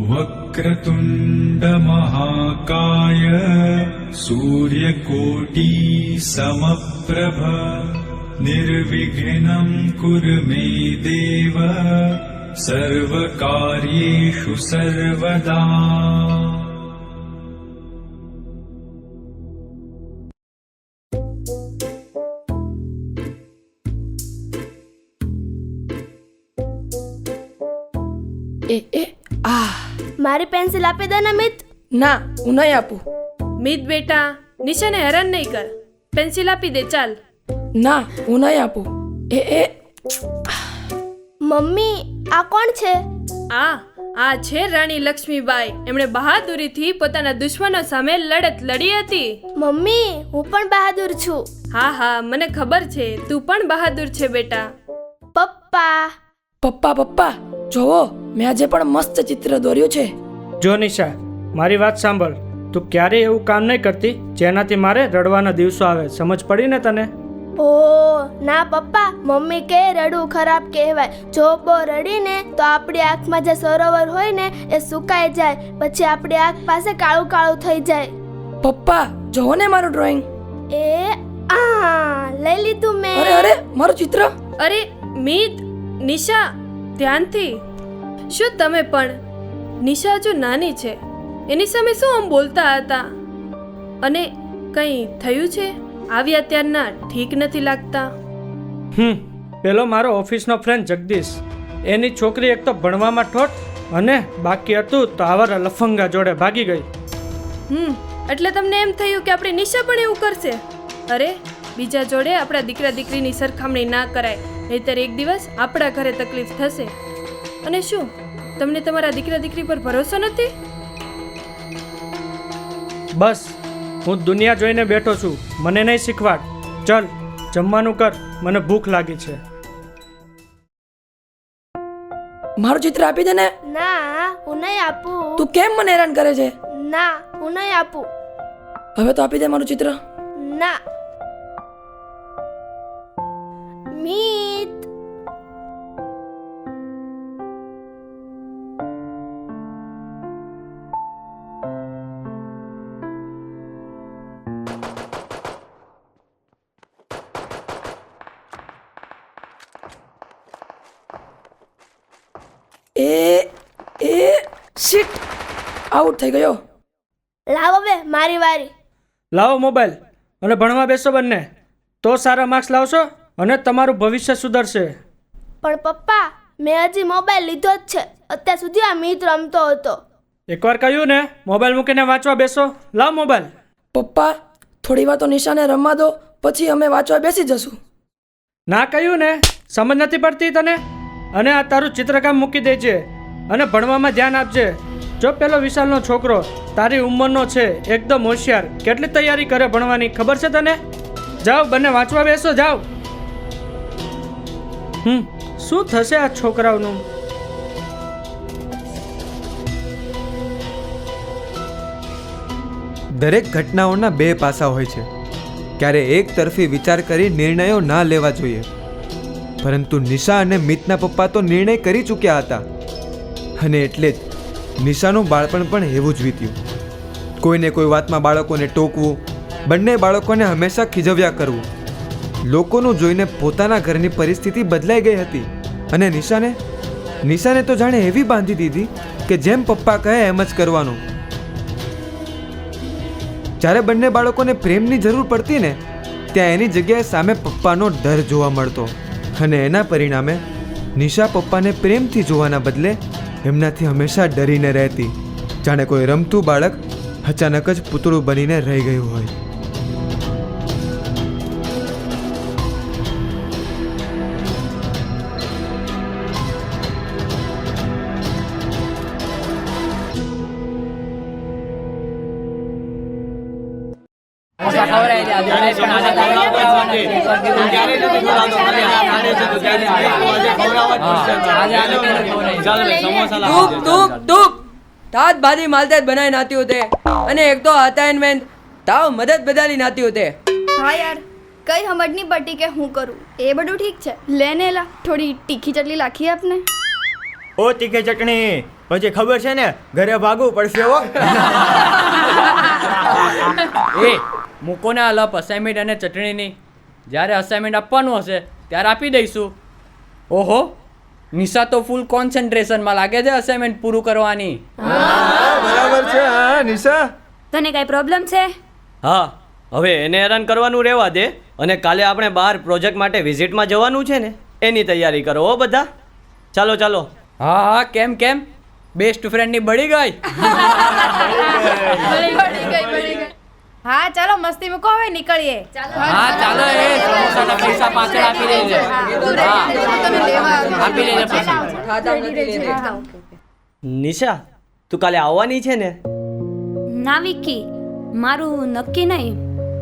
वक्रतुण्डमहाकाय सूर्यकोटि समप्रभ निर्विघ्नं कुरु मे देव सर्वकार्येषु सर्वदा મારી પેન્સિલ આપી દે ને મિત. ના હું નહીં આપું. મિત બેટા નિશાને હેરાન નહીં કર. પેન્સિલ આપી દે ચાલ. ના હું નહીં આપું. એ એ. મમ્મી આ કોણ છે? આ આ છે રાણી લક્ષ્મીબાઈ. એમણે બહાદુરીથી પોતાના દુશ્મનો સામે લડત લડી હતી. મમ્મી હું પણ બહાદુર છું. હા હા મને ખબર છે. તું પણ બહાદુર છે બેટા. પપ્પા. પપ્પા પપ્પા જોવો. મેં આજે પણ મસ્ત ચિત્ર દોર્યું છે. જો નિશા મારી વાત સાંભળ. તું ક્યારેય એવું કામ નહીં કરતી જેનાથી મારે રડવાના દિવસો આવે સમજ પડી ને તને? ઓ ના પપ્પા મમ્મી કે રડવું ખરાબ કહેવાય. જો બો રડીને તો આપણી આંખમાં જે સરોવર હોય ને એ સુકાઈ જાય. પછી આપણી આંખ પાસે કાળું કાળું થઈ જાય. પપ્પા જોવો ને મારું ડ્રોઈંગ એ આ લઈ લીધું મેં. અરે અરે મારું ચિત્ર? અરે મીત નિશા ધ્યાનથી. શું તમે પણ? નિશા જો નાની છે એની સામે શું આમ બોલતા હતા? અને કંઈ થયું છે? આવ્યા ત્યારના ઠીક નથી લાગતા? હમ પેલો મારો ઓફિસનો ફ્રેન્ડ જગદીશ. એની છોકરી એક તો ભણવામાં ઠોઠ અને બાકી હતું તો આવા લફંગા જોડે ભાગી ગઈ. હમ એટલે તમને એમ થયું કે આપણી નિશા પણ એવું કરશે? અરે બીજા જોડે આપણા દીકરા દીકરીની સરખામણી ના કરાય નહીતર એક દિવસ આપણા ઘરે તકલીફ થશે. અને શું? તમને તમારા દીકરા દીકરી પર ભરોસો નથી? બસ હું દુનિયા જોઈને બેઠો છું. મને નહીં શીખવાડ. ચલ જમવાનું કર. મને ભૂખ લાગી છે. મારું ચિત્ર આપી દે ને? ના હું નહીં આપું. તું કેમ મને હેરાન કરે છે? ના હું નહીં આપું. હવે તો આપી દે મારું ચિત્ર. ના. મિત. શીટ આઉટ થઈ ગયો. લાવ હવે મારી વારી. લાવો મોબાઈલ. અને ભણવા બેસો બંને. તો સારા માર્ક્સ લાવશો અને તમારું ભવિષ્ય સુધરશે. પણ પપ્પા મેં હજી મોબાઈલ લીધો જ છે. અત્યાર સુધી આ મિત રમતો હતો. એકવાર કહ્યું ને મોબાઈલ મૂકીને વાંચવા બેસો. લાવ મોબાઈલ. પપ્પા થોડી વાર તો નિશાને રમવા દો પછી અમે વાંચવા બેસી જશું. ના કહ્યું ને સમજ નથી પડતી તને? અને આ તારું ચિત્રકામ મૂકી દેજે. અને ભણવામાં ધ્યાન આપજે. જો પેલો વિશાલનો છોકરો તારી ઉંમરનો છે, એકદમ હોશિયાર, કેટલી તૈયારી કરે ભણવાની, ખબર છે તને? જાઓ, બંને વાંચવા બેસો, જાઓ. હમ, શું થશે આ છોકરાઓનું? દરેક ઘટનાઓના બે પાસા હોય છે. ક્યારે એક તરફી વિચાર કરી નિર્ણયો ના લેવા જોઈએ. પરંતુ નિશા અને મિતના પપ્પા તો નિર્ણય કરી ચૂક્યા હતા. અને એટલે જ નિશાનું બાળપણ પણ એવું જ વીત્યું. કોઈને કોઈ વાતમાં બાળકોને ટોકવું, બંને બાળકોને હંમેશા ખીજવ્યા કરવું. લોકોનું જોઈને પોતાના ઘરની પરિસ્થિતિ બદલાઈ ગઈ હતી અને નિશાને નિશાને તો જાણે એવી બાંધી દીધી કે જેમ પપ્પા કહે એમ જ કરવાનું. જ્યારે બંને બાળકોને પ્રેમની જરૂર પડતી ને, ત્યાં એની જગ્યાએ સામે પપ્પાનો ડર જોવા મળતો. અને એના પરિણામે નિશા પપ્પાને પ્રેમથી જોવાના બદલે એમનાથી હંમેશા ડરીને રહેતી. જાણે કોઈ રમતું બાળક અચાનક જ પૂતળું બનીને રહી ગયું હોય. મદદ બાજી બનાવી નાતી હોતે અને એક તો અસાઇનમેન્ટ તાવ મદદ બદલી નાતી હોતે હા યાર કઈ સમજ નહીં પડતી કે હું કરું. એ બધું ઠીક છે. લે લા થોડી તીખી ચટલી લાખી આપને. ઓ તીખી ચટણી પછી ખબર છે ને ઘરે ભાગવું પડશે હો. એ મૂકો ને અલપ અસાઇનમેન્ટ અને ચટણીની. જ્યારે અસાઇનમેન્ટ આપવાનું હશે ત્યારે આપી દઈશું. ઓહો. નિશા તો ફૂલ કોન્સન્ટ્રેશનમાં લાગે છે અસાઇનમેન્ટ પૂરું કરવાની. બરાબર છે. હા નિશા? તને કઈ પ્રોબ્લેમ છે? હા હવે એને હેરાન કરવાનું રહેવા દે અને કાલે આપણે બહાર પ્રોજેક્ટ માટે વિઝિટમાં જવાનું છે ને એની તૈયારી કરો હો બધા. ચાલો ચાલો. હા હા કેમ કેમ? બેસ્ટ ફ્રેન્ડની બળી ગઈ. હા ચાલો મસ્તી મૂકો હવે નીકળીએ. હા ચાલો એ સમોસાના પૈસા પાછળ આપી દેજો. આપી દેજો પાછા. નિશા તું કાલે આવવાની છે ને? ના વિકી મારું નક્કી નહીં.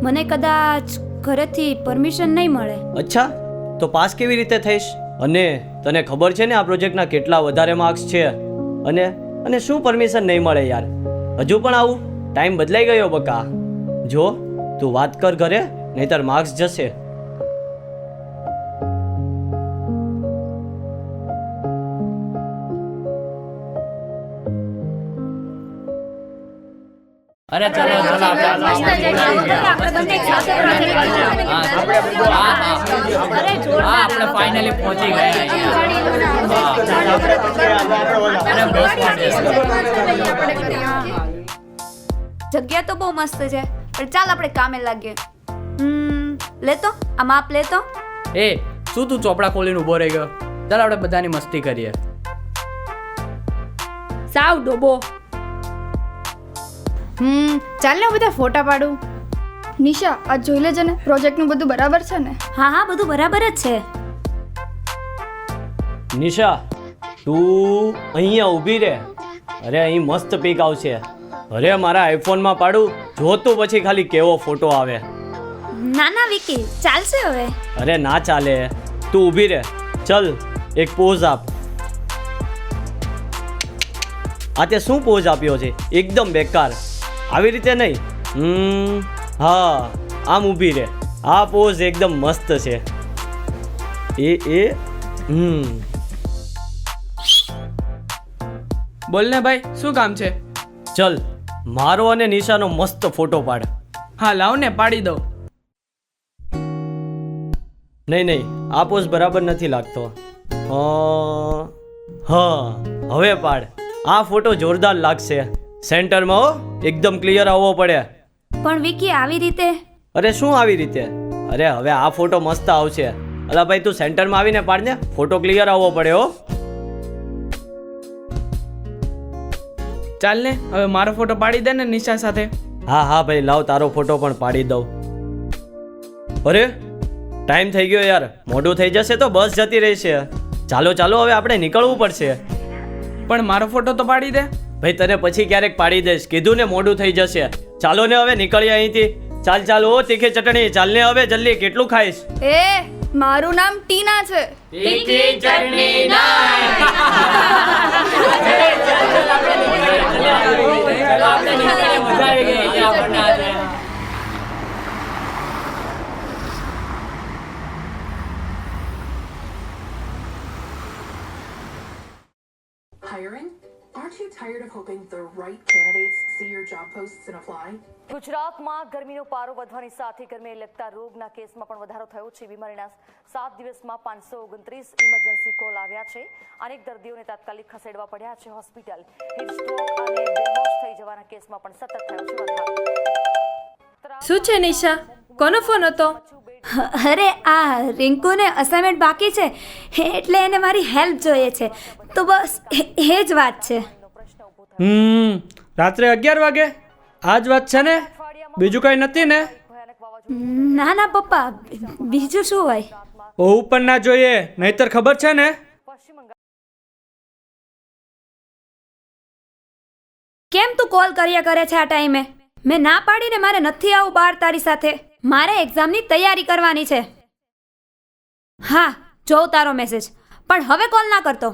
મને કદાચ ઘરેથી પરમિશન નહીં મળે. અચ્છા તો પાસ કેવી રીતે થઈશ? અને તને ખબર છે ને આ પ્રોજેક્ટના કેટલા વધારે માર્ક્સ છે? અને અને શું પરમિશન નહીં મળે યાર? હજુ પણ આવું? ટાઈમ બદલાઈ ગયો બકા. જો તું વાત કર ઘરે નહીતર માર્ક્સ જશે. અરે ચાલો ચાલો આપણે આપણે ફાઇનલી પહોંચી ગયા જગ્યા તો બહુ મસ્ત છે. પણ ચાલ આપણે કામે લાગીએ. હમ, લેતો? આ માપ લેતો? એ શું તું ચોપડા ખોલીને ઊભો રહી ગયો? ચાલ આપણે બધાની મસ્તી કરીએ. સાવ ડોબો. હમ ચાલ ને હું બધા ફોટા પાડું. નિશા આ જોઈ લેજે ને પ્રોજેક્ટનું બધું બરાબર છે ને? હા હા બધું બરાબર જ છે. નિશા તું અહીંયા ઊભી રહે અરે અહીં મસ્ત પીક આવશે. અરે મારા આઈફોનમાં પાડું. જોતું પછી ખાલી કેવો ફોટો આવે. ના ના વિકી ચાલશે હવે. અરે ના ચાલે. તું ઊભી રહે. ચલ એક પોઝ આપ. આ તે શું પોઝ આપ્યો છે? એકદમ બેકાર. આવી રીતે નહીં. હમ હા આમ ઊભી રહે. આ પોઝ એકદમ મસ્ત છે. એ એ હમ. બોલ ને ભાઈ શું કામ છે? ચલ. મારો અને નિશાનો મસ્ત ફોટો પાડ. હા લાવ ને પાડી દો નહીં નહીં આ પોઝ બરાબર નથી લાગતો. હા હવે પાડ. આ ફોટો જોરદાર લાગશે. સેન્ટરમાં હો એકદમ ક્લિયર આવવો પડે. પણ વિકી આવી રીતે? અરે શું આવી રીતે? અરે હવે આ ફોટો મસ્ત આવશે. અલા ભાઈ તું સેન્ટરમાં આવીને પાડ ને ફોટો ક્લિયર આવવો પડે હો. ચાલ ને હવે મારો ફોટો પાડી દે ને નિશા સાથે. હા હા ભાઈ લાવ તારો ફોટો પણ પાડી દઉં. અરે ટાઈમ થઈ ગયો યાર. મોડું થઈ જશે તો બસ જતી રહેશે. ચાલો ચાલો હવે આપણે નીકળવું પડશે. પણ મારો ફોટો તો પાડી દે. ભાઈ તને પછી ક્યારેક પાડી દઈશ. કીધું ને મોડું થઈ જશે. ચાલો ને હવે નીકળીએ અહીંથી. ચાલ ચાલ ઓ તીખી ચટણી. ચાલ ને હવે જલ્દી કેટલું ખાઈશ? એ મારું નામ ટીના છે. เวลาจะดี you tired of hoping the right candidates see your job posts and apply? ગુજરાતમાં ગરમીનો પારો વધવાની સાથે ગરમીને લગતા રોગના કેસમાં પણ વધારો થયો છે. બીમારીના સાત દિવસમાં પાંચસો ઓગણત્રીસ ઇમરજન્સી કોલ આવ્યા છે. અનેક દર્દીઓને તાત્કાલિક ખસેડવા પડ્યા છે હોસ્પિટલ. હીટ અને બેહોશ થઈ જવાના કેસમાં પણ સતત થયો છે વધારો. શું છે નિશા? કોનો ફોન હતો? અરે આ રિંકુને અસાઇનમેન્ટ બાકી છે એટલે એને મારી હેલ્પ જોઈએ છે. તો બસ એ જ વાત છે. હમ રાત્રે અગિયાર વાગે? આ જ વાત છે ને? બીજું કંઈ નથી ને? ના ના પપ્પા બીજું શું હોય? હોવું પણ ના જોઈએ નહીતર ખબર છે ને? કેમ તું કોલ કર્યા કરે છે આ ટાઈમે મેં ના પાડીને મારે નથી આવું બાર તારી સાથે. મારે એક્ઝામની તૈયારી કરવાની છે. હા જોઉં તારો મેસેજ પણ હવે કોલ ના કરતો.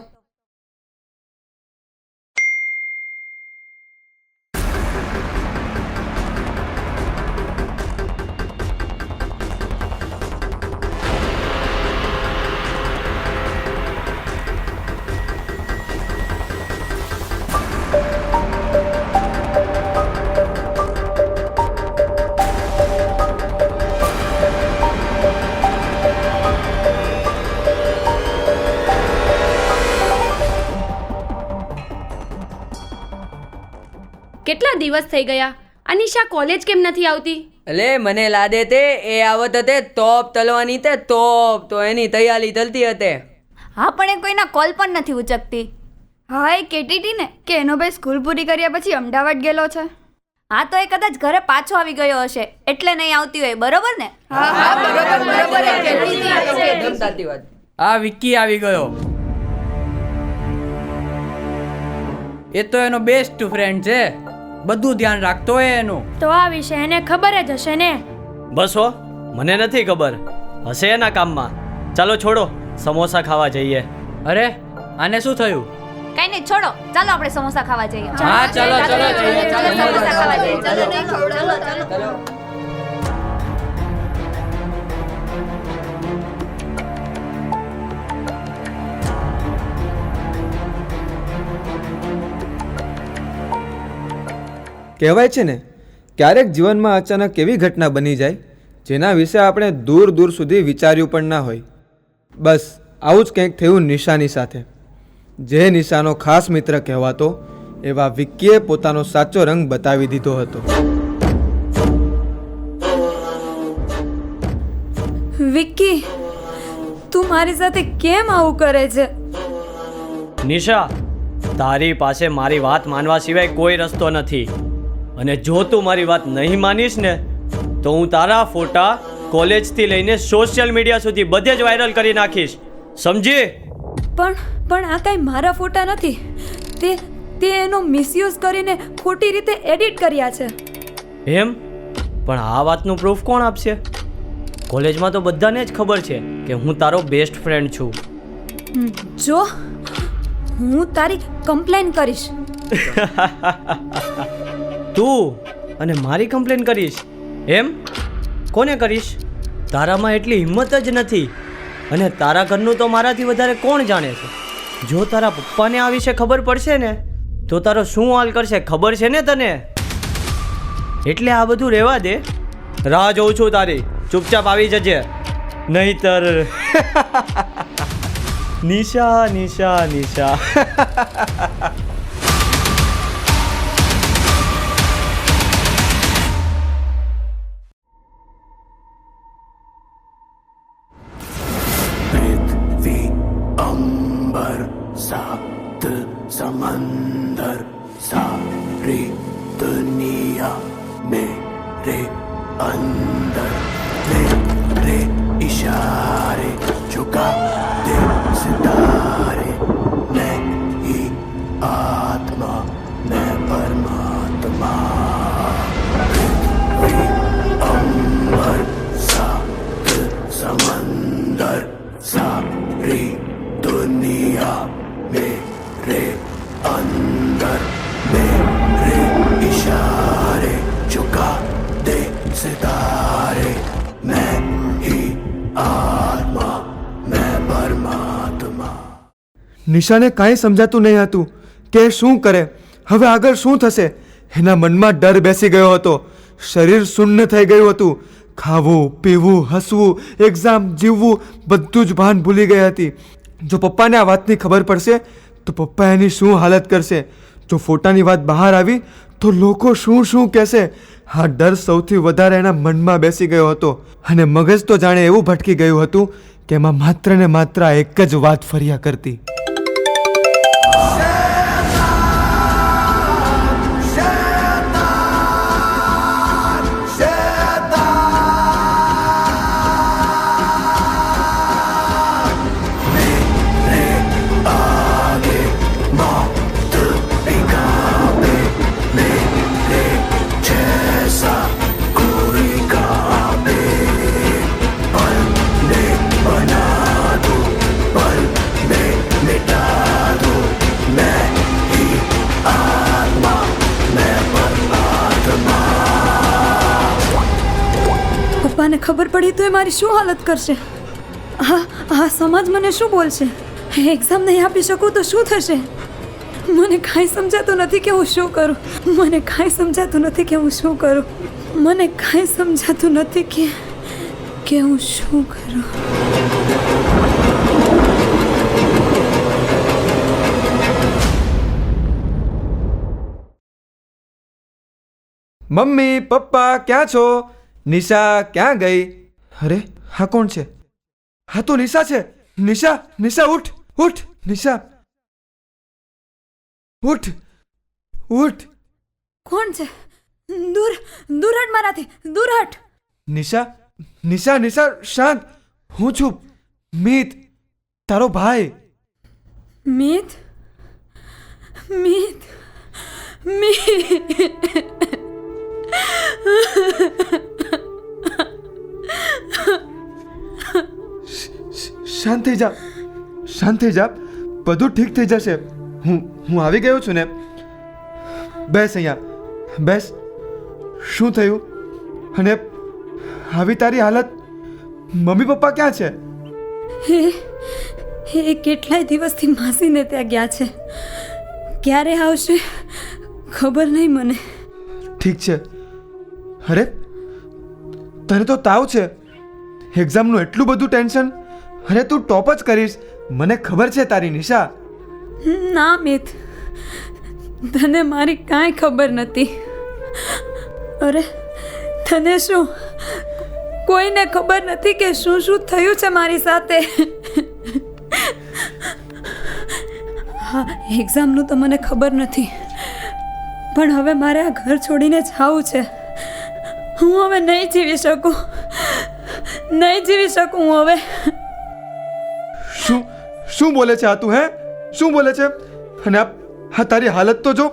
દિવસ થઈ ગયા. અનિશા કોલેજ કેમ નથી આવતી? અલે મને લાદે તે એ આવત હતે તોપ તલવાની તે તોપ તો એની તૈયારી ચાલતી હતે. હા પણ એ કોઈના કોલ પણ નથી ઉચકતી. હા એ કેટીટી ને કે એનો ભાઈ સ્કૂલ પૂરી કર્યા પછી અમદાવાદ ગયેલો છે. હા તો એ કદાચ ઘરે પાછો આવી ગયો હશે. એટલે નહીં આવતી હોય બરોબર ને? બરોબર આ વિક્કી આવી ગયો. એ તો એનો બેસ્ટ ફ્રેન્ડ છે. બધું ધ્યાન રાખતો હોય એનું તો આ વિશે એને ખબર જ હશે ને બસ હો મને નથી ખબર હશે એના કામમાં ચાલો છોડો સમોસા ખાવા જઈએ અરે આને શું થયું કઈ નહીં છોડો ચાલો આપણે સમોસા ખાવા જઈએ હા ચાલો ચાલો જઈએ, ચાલો સમોસા ખાવા જઈએ ચલો, ચાલો ચલો કહેવાય છે ને ક્યારેક જીવનમાં અચાનક એવી ઘટના બની જાય જેના વિશે આપણે દૂર દૂર સુધી વિચાર્યું પણ ના હોય. બસ આવું જ કંઈક થયું નિશાની સાથે. જે નિશાનો ખાસ મિત્ર કહેવાતો એવા વિક્કીએ પોતાનો સાચો રંગ બતાવી દીધો હતો. વિક્કી તું મારી સાથે કેમ આવું કરે છે? નિશા તારી પાસે મારી વાત માનવા સિવાય કોઈ રસ્તો નથી. અને જો તું મારી વાત નહીં માનીશ ને તો હું તારા ફોટા કોલેજથી લઈને સોશિયલ મીડિયા સુધી બધે જ વાયરલ કરી નાખીશ. સમજી? પણ પણ આ કાંઈ મારા ફોટા નથી. તે તે એનો મિસયુઝ કરીને ખોટી રીતે એડિટ કર્યા છે. એમ? પણ આ વાતનું પ્રૂફ કોણ આપશે? કોલેજમાં તો બધાને જ ખબર છે કે હું તારો બેસ્ટ ફ્રેન્ડ છું. જો હું તારી કમ્પ્લેન કરીશ. તું અને મારી કમ્પ્લેન કરીશ. એમ? કોને કરીશ? તારામાં એટલી હિંમત જ નથી. અને તારા ઘરનું તો મારાથી વધારે કોણ જાણે છે? જો તારા પપ્પાને આ વિશે ખબર પડશે ને, તો તારો શું હાલ કરશે ખબર છે ને તને? એટલે આ બધું રહેવા દે. રાહ જોઉં છું તારી. ચૂપચાપ આવી જજે. નહીતર નિશા નિશા નિશા. मेरे अंदर मेरे इशारे झुका दे सितारे मैं ही आत्मा मैं परमात्मा નિશાને કાંઈ સમજાતું નહીં હતું કે એ શું કરે હવે આગળ શું થશે એના મનમાં ડર બેસી ગયો હતો શરીર શૂન્ય થઈ ગયું હતું ખાવું પીવું હસવું એક્ઝામ જીવવું બધું જ ભાન ભૂલી ગઈ હતી જો પપ્પાને આ વાતની ખબર પડશે તો પપ્પા એની શું હાલત કરશે? જો ફોટાની વાત બહાર આવી, તો લોકો શું શું કહેશે? આ ડર સૌથી વધારે એના મનમાં બેસી ગયો હતો. અને મગજ તો જાણે એવું ભટકી ગયું હતું કે એમાં માત્ર ને માત્ર એક જ વાત ફર્યા કરતી. ખબર પડી તો એ મારી શું હાલત કરશે? હા આ સમાજ મને શું બોલશે? એક્ઝામ નહીં આપી શકું તો શું થશે? મને કાંઈ સમજાતું નથી કે હું શું કરું. મને કાંઈ સમજાતું નથી કે હું શું કરું. મને કાંઈ સમજાતું નથી કે કે હું શું કરું. મમ્મી, પપ્પા, ક્યાં છો? નિશા ક્યાં ગઈ? અરે હા કોણ છે? હા તો નિશા છે. નિશા નિશા ઉઠ ઉઠ નિશા. ઉઠ ઉઠ. કોણ છે? દૂર દૂર હટ મારાથી દૂર હટ નિશા નિશા નિશા શાંત. હું છું મીત તારો ભાઈ. મીત? મીત? મીત શાંત થઈ જા. શાંત થઈ જા. બધું ઠીક થઈ જશે. હું હું આવી ગયો છું ને. બેસ અહીંયા. બેસ. શું થયું? અને આવી તારી હાલત મમ્મી પપ્પા ક્યાં છે? એ એ કેટલાય દિવસથી માસીને ત્યાં ગયા છે. ક્યારે આવશે? ખબર નહીં મને. ઠીક છે. અરે તને તો તાવ છે. એક્ઝામનું એટલું બધું ટેન્શન. અરે તું ટોપ જ કરીશ. મને ખબર છે તારી નિશા. ના, મિત. તને મારી કાંઈ ખબર નથી. અરે, તને શું? કોઈને ખબર નથી કે શું શું થયું છે મારી સાથે? હા એક્ઝામનું તો મને ખબર નથી. પણ હવે મારે આ ઘર છોડીને જવું છે. હું હવે નહીં જીવી શકું. નહીં જીવી શકું હું હવે. શું બોલે છે આ તું, હે? શું બોલે છે? અને આ તારી હાલત તો જો,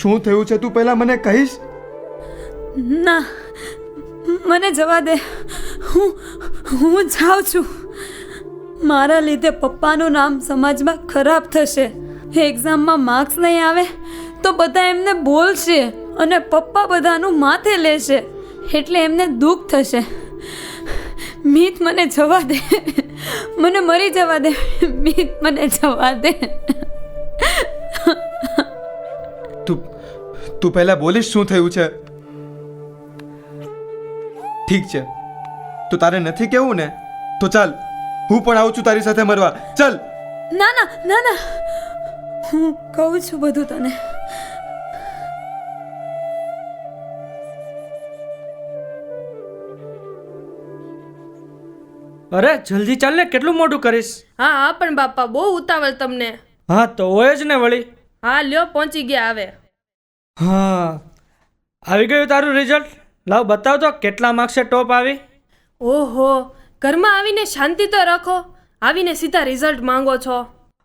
શું થયું છે તું પહેલા મને કહીશ? ના, મને જવા દે. હું હું જાઉં છું. મારા લીધે પપ્પાનું નામ સમાજમાં ખરાબ થશે. એક્ઝામમાં માર્ક્સ નહીં આવે તો બધા એમને બોલશે અને પપ્પા બધાનું માથે લેશે. એટલે એમને દુઃખ થશે. મીત મને જવા દે. મને મરી જવા દે મીત મને જવા દે. તું તું પહેલા બોલીશ શું થયું છે? ઠીક છે. તો તારે નથી કેવું ને? તો ચાલ હું પણ આવું છું તારી સાથે મરવા. ચાલ. ના ના ના ના. હું કહું છું બધું તને. અરે જલ્દી ચાલ ને કેટલું મોટું કરીશ? હા હા પણ બાપા બહુ ઉતાવળ તમને. હા તો હોય જ ને વળી. હા લ્યો પહોંચી ગયા આવે હા. આવી ગયું તારું રિઝલ્ટ લાવ બતાવ તો કેટલા માર્ક્સે ટોપ આવી? ઓહો ઘરમાં આવીને શાંતિ તો રાખો. આવીને સીધા રિઝલ્ટ માંગો છો.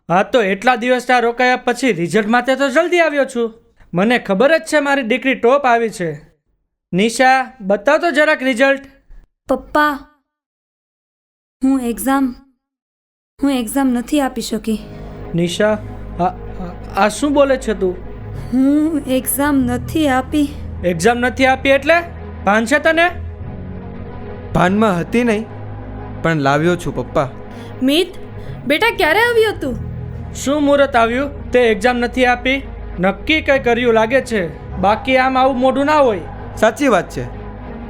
હા તો એટલા દિવસ ત્યાં રોકાયા પછી રિઝલ્ટ માટે તો જલ્દી આવ્યો છું. મને ખબર જ છે મારી દીકરી ટોપ આવી છે. નિશા બતાવ તો જરાક રિઝલ્ટ પપ્પા હું એક્ઝામ હું એક્ઝામ નથી આપી શકી. નિશા આ શું બોલે છે તું? હું એક્ઝામ નથી આપી. એક્ઝામ નથી આપી એટલે? ભાન છે તને? ભાનમાં હતી નહીં પણ લાવ્યો છું પપ્પા. મિત બેટા ક્યારે આવ્યું તું? શું મુહૂર્ત આવ્યું? તે એક્ઝામ નથી આપી? નક્કી કંઈ કર્યું લાગે છે? બાકી આમ આવું મોઢું ના હોય. સાચી વાત છે.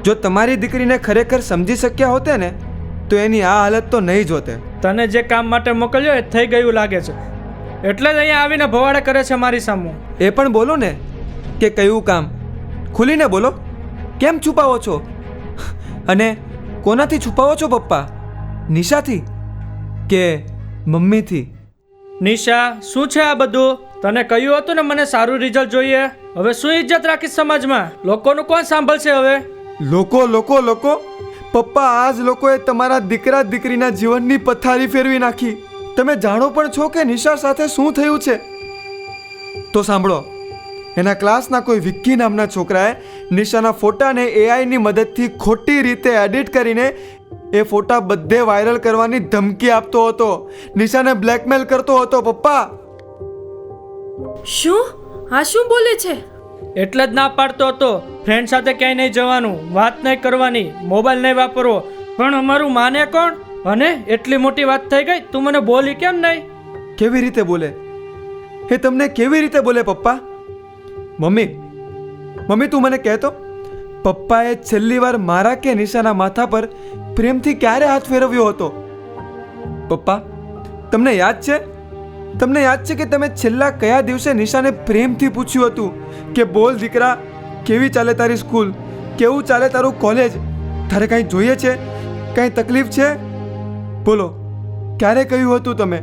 જો તમારી દીકરીને ખરેખર સમજી શક્યા હોતે ને તો એની આ હાલત તો નહીં જોતે. તને જે કામ માટે મોકલ્યો એ થઈ ગયું લાગે છે. એટલે જ અહીંયા આવીને ભવાડા કરે છે મારી સામે. એ પણ બોલો ને કે કયું કામ? ખુલીને બોલો. કેમ છુપાવો છો? અને કોનાથી છુપાવો છો પપ્પા? નિશાથી કે મમ્મીથી? નિશા શું છે આ બધું? તને કહ્યું હતું ને મને સારું રિઝલ્ટ જોઈએ. હવે શું ઇજ્જત રાખીશ સમાજમાં? લોકોનું કોણ સાંભળશે હવે? લોકો લોકો લોકો. પપ્પા આ જ લોકોએ તમારા દીકરા દીકરીના જીવનની પથારી ફેરવી નાખી. તમે જાણો પણ છો કે નિશા સાથે શું થયું છે? તો સાંભળો. એના ક્લાસના કોઈ વિક્કી નામના છોકરાએ નિશાના ફોટાને એઆઈની મદદથી ખોટી રીતે એડિટ કરીને એ ફોટા બધે વાયરલ કરવાની ધમકી આપતો હતો. નિશાને બ્લેકમેલ કરતો હતો, પપ્પા. શું? આ શું બોલે છે? એટલે જ ના પાડતો હતો. ફ્રેન્ડ સાથે ક્યાંય નહીં જવાનું, વાત નહીં કરવાની મોબાઈલ નહીં વાપરવો. પણ અમારું માને કોણ? અને એટલી મોટી વાત થઈ ગઈ, તું મને બોલી કેમ નહીં? કેવી રીતે બોલે? એ તમને કેવી રીતે બોલે પપ્પા? મમ્મી મમ્મી તું મને કહેતો, પપ્પાએ છેલ્લી વાર મારા કે નિશાના માથા પર પ્રેમથી ક્યારે હાથ ફેરવ્યો હતો? પપ્પા, તમને યાદ છે? તમને યાદ છે કે તમે છેલ્લા કયા દિવસે નિશાને પ્રેમથી પૂછ્યું હતું કે, બોલ દીકરા, કેવી ચાલે તારી સ્કૂલ? કેવું ચાલે તારું કોલેજ? તારે કાંઈ જોઈએ છે? કાંઈ તકલીફ છે? બોલો, ક્યારે કહ્યું હતું તમે?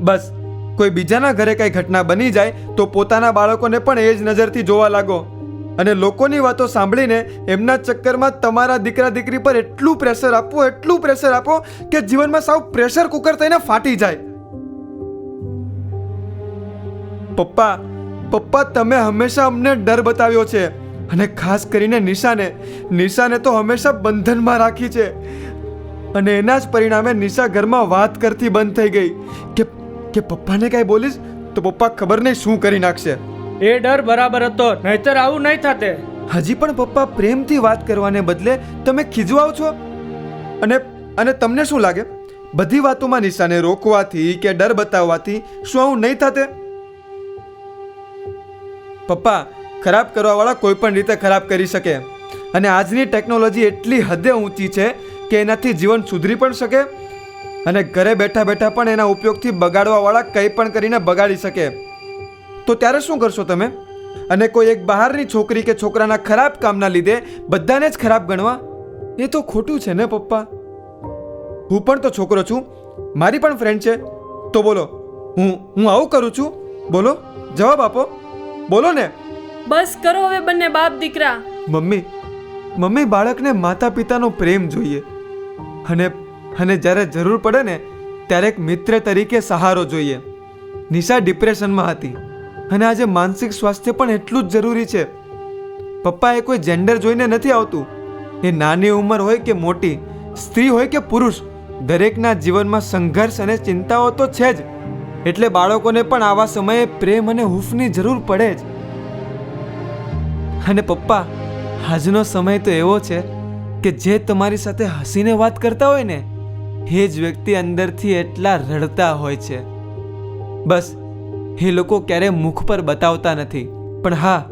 બસ, કોઈ બીજાના ઘરે કાંઈ ઘટના બની જાય તો પોતાના બાળકોને પણ એ જ નજરથી જોવા લાગો. અને લોકોની વાતો સાંભળીને એમના ચક્કરમાં તમારા દીકરા દીકરી પર એટલું પ્રેશર આપો, એટલું પ્રેશર આપો કે જીવનમાં સાવ પ્રેશર કુકર થઈને ફાટી જાય. પપ્પા પપ્પા તમે હંમેશા અમને ડર બતાવ્યો છે અને ખાસ કરીને નિશાને. નિશાને તો હંમેશા બંધનમાં રાખી છે. અને એના જ પરિણામે નિશા ઘરમાં વાત કરતી બંધ થઈ ગઈ. કે કે પપ્પાને કાંઈ બોલીશ? તો પપ્પા ખબર નહીં શું કરી નાખશે. એ ડર બરાબર હતો નહીતર આવું નહીં થાતે. હજી પણ પપ્પા પ્રેમથી વાત કરવાને બદલે તમે ખીજવાઓ છો? અને અને તમને શું લાગે? બધી વાતોમાં નિશાને રોકવાથી કે ડર બતાવવાથી શું આવું નહીં થતે? પપ્પા, ખરાબ કરવાવાળા કોઈ પણ રીતે ખરાબ કરી શકે. અને આજની ટેકનોલોજી એટલી હદે ઊંચી છે કે એનાથી જીવન સુધરી પણ શકે અને ઘરે બેઠા બેઠા પણ એના ઉપયોગથી બગાડવાવાળા કંઈ પણ કરીને બગાડી શકે. તો ત્યારે શું કરશો તમે? અને કોઈ એક બહારની છોકરી કે છોકરાના ખરાબ કામના લીધે બધાને જ ખરાબ ગણવા? એ તો ખોટું છે ને પપ્પા? હું પણ તો છોકરો છું. મારી પણ ફ્રેન્ડ છે. તો બોલો, હું હું આવું કરું છું? બોલો, જવાબ આપો. બોલો ને. બસ કરો હવે બંને બાપ દીકરા. મમ્મી મમ્મી બાળકને માતા પિતાનો પ્રેમ જોઈએ. અને અને જ્યારે જરૂર પડે ને ત્યારે એક મિત્ર તરીકે સહારો જોઈએ. નિશા ડિપ્રેશનમાં હતી. અને આજે માનસિક સ્વાસ્થ્ય પણ એટલું જ જરૂરી છે. પપ્પા એ કોઈ જેન્ડર જોઈને નથી આવતું. એ નાની ઉંમર હોય કે મોટી સ્ત્રી હોય કે પુરુષ દરેકના જીવનમાં સંઘર્ષ અને ચિંતાઓ તો છે જ. એટલે બાળકોને પણ આવા સમયે પ્રેમ અને હૂંફની જરૂર પડે જ. અને પપ્પા, આજનો સમય તો એવો છે કે જે તમારી સાથે હસીને વાત કરતા હોય ને, એ જ વ્યક્તિ અંદરથી એટલા રડતા હોય છે. બસ, એ લોકો ક્યારેય મુખ પર બતાવતા નથી. પણ હા,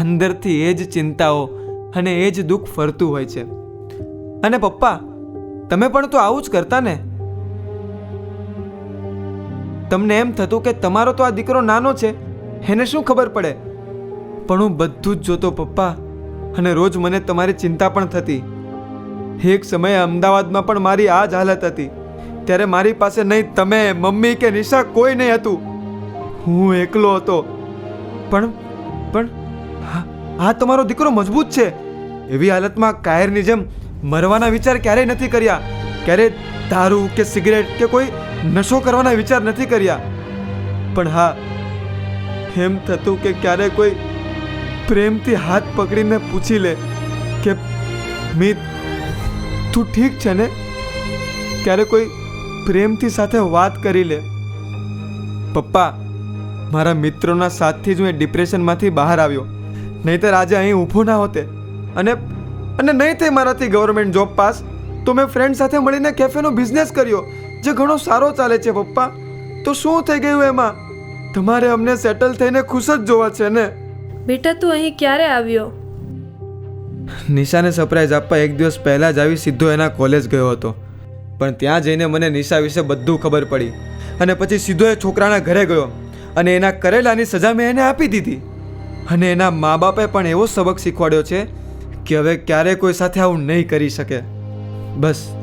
અંદરથી એ જ ચિંતાઓ અને એ જ દુઃખ ફરતું હોય છે. અને પપ્પા, તમે પણ તો આવું જ કરતા ને? તમને એમ થતું કે તમારો તો આ દીકરો નાનો છે, એને શું ખબર પડે? પણ હું બધું જ જોતો પપ્પા, અને રોજ મને તમારી ચિંતા પણ થતી. એક સમયે અમદાવાદમાં પણ મારી આ જ હાલત હતી. ત્યારે મારી પાસે નહીં તમે, મમ્મી કે નિશા કોઈ નહીં હતું. હું એકલો હતો. પણ પણ આ તમારો દીકરો મજબૂત છે. એવી હાલતમાં કાયરની જેમ મરવાના વિચાર ક્યારેય નથી કર્યા. ક્યારે દારૂ કે સિગરેટ કે કોઈ નશો કરવાના વિચાર નથી કર્યા. પણ હા, એમ થતું કે ક્યારે કોઈ પ્રેમથી હાથ પકડીને પૂછી લે કે, મિત, તું ઠીક છે ને? ક્યારે કોઈ પ્રેમથી સાથે વાત કરી લે. પપ્પા, મારા મિત્રોના સાથથી જ હું એ ડિપ્રેશનમાંથી બહાર આવ્યો. નહીંતર આજે અહીં ઊભો ના હોતે. અને અને નહીં થઈ મારાથી ગવર્મેન્ટ જોબ પાસ, તો મેં ફ્રેન્ડ સાથે મળીને કેફેનો બિઝનેસ કર્યો. જે ઘણો સારો ચાલે છે પપ્પા. તો શું થઈ ગયું એમાં? તમારે અમને સેટલ થઈને ખુશ જ જોવા છે ને? બેટા તું અહીં ક્યારે આવ્યો? નિશાને સરપ્રાઈઝ આપવા એક દિવસ પહેલાં જ આવી સીધો એના કોલેજ ગયો હતો. પણ ત્યાં જઈને મને નિશા વિશે બધું ખબર પડી. અને પછી સીધો એ છોકરાના ઘરે ગયો. અને એના કરેલાની સજા મેં એને આપી દીધી. અને એના મા બાપે પણ એવો સબક શીખવાડ્યો છે કે હવે ક્યારે કોઈ સાથે આવું નહીં કરી શકે. બસ.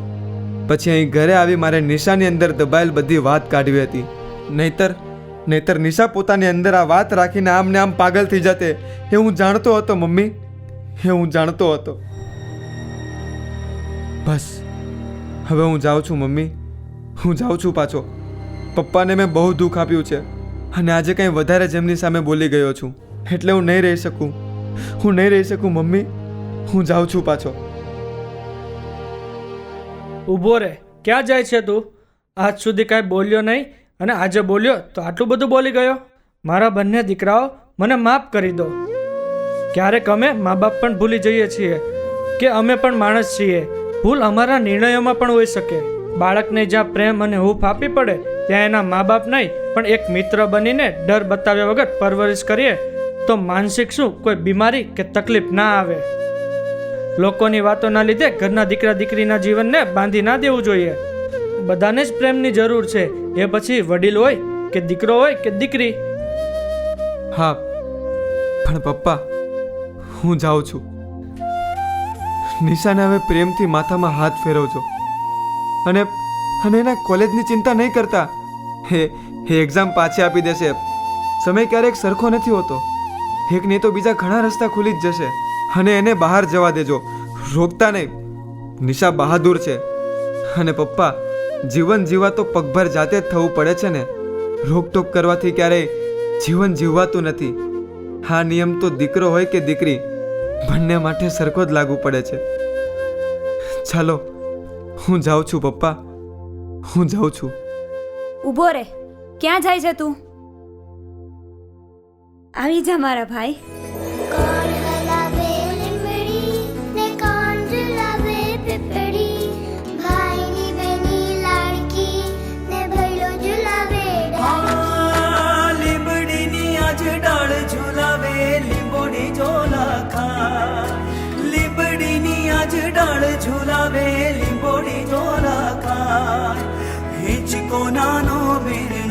પછી અહીં ઘરે આવી મારે નિશાની અંદર દબાયેલ બધી વાત કાઢવી હતી. નહીતર નહીતર નિશા પોતાની અંદર આ વાત રાખીને આમ ને આમ પાગલ થઈ જતે. એ હું જાણતો હતો, મમ્મી. એ હું જાણતો હતો. બસ. હવે હું જાઉં છું, મમ્મી. હું જાઉં છું પાછો. પપ્પાને મેં બહુ દુઃખ આપ્યું છે અને આજે કંઈ વધારે જેમની સામે બોલી ગયો છું. એટલે હું નહીં રહી શકું. હું નહીં રહી શકું, મમ્મી. હું જાઉં છું પાછો. ઊભો રહે. ક્યાં જાય છે તું? આજ સુધી કાંઈ બોલ્યો નહીં અને આજે બોલ્યો તો આટલું બધું બોલી ગયો? મારા બંને દીકરાઓ, મને માફ કરી દો. ક્યારેક અમે મા બાપ પણ ભૂલી જઈએ છીએ કે અમે પણ માણસ છીએ. ભૂલ અમારા નિર્ણયોમાં પણ હોઈ શકે. બાળકને જ્યાં પ્રેમ અને હૂફ આપી પડે, ત્યાં એના મા બાપ નહીં, પણ એક મિત્ર બનીને ડર બતાવ્યા વગર પરવરિશ કરીએ, તો માનસિક શું કોઈ બીમારી કે તકલીફ ના આવે? લોકોની વાતોના લીધે ઘરના દીકરા દીકરીના જીવનને બાંધી ના દેવું જોઈએ. બધાને જ પ્રેમની જરૂર છે. એ પછી વડીલ હોય કે દીકરો હોય કે દીકરી. હા, પણ પપ્પા, હું જાઉં છું. નિશાને હવે પ્રેમથી માથામાં હાથ ફેરવજો. અને અને એના કોલેજની ચિંતા નહીં કરતા. હે હે એક્ઝામ પાછી આપી દેશે. સમય ક્યારેક સરખો નથી હોતો. એક નહીં તો બીજા ઘણા રસ્તા ખુલી જ જશે. અને એને બહાર જવા દેજો. રોકતા નહીં. નિશા બહાદુર છે. અને પપ્પા, જીવન જીવા તો પગભર જાતે જ થવું પડે છે ને. રોકટોક કરવાથી ક્યારેય જીવન જીવવાતું નથી. આ નિયમ તો દીકરો હોય કે દીકરી, બંને માટે સરખો જ લાગુ પડે છે. ચાલો, હું જાઉં છું પપ્પા. હું જાઉં છું. ઊભો રે. ક્યાં જાય છે તું? આવી જા મારા ભાઈ. নানো বীর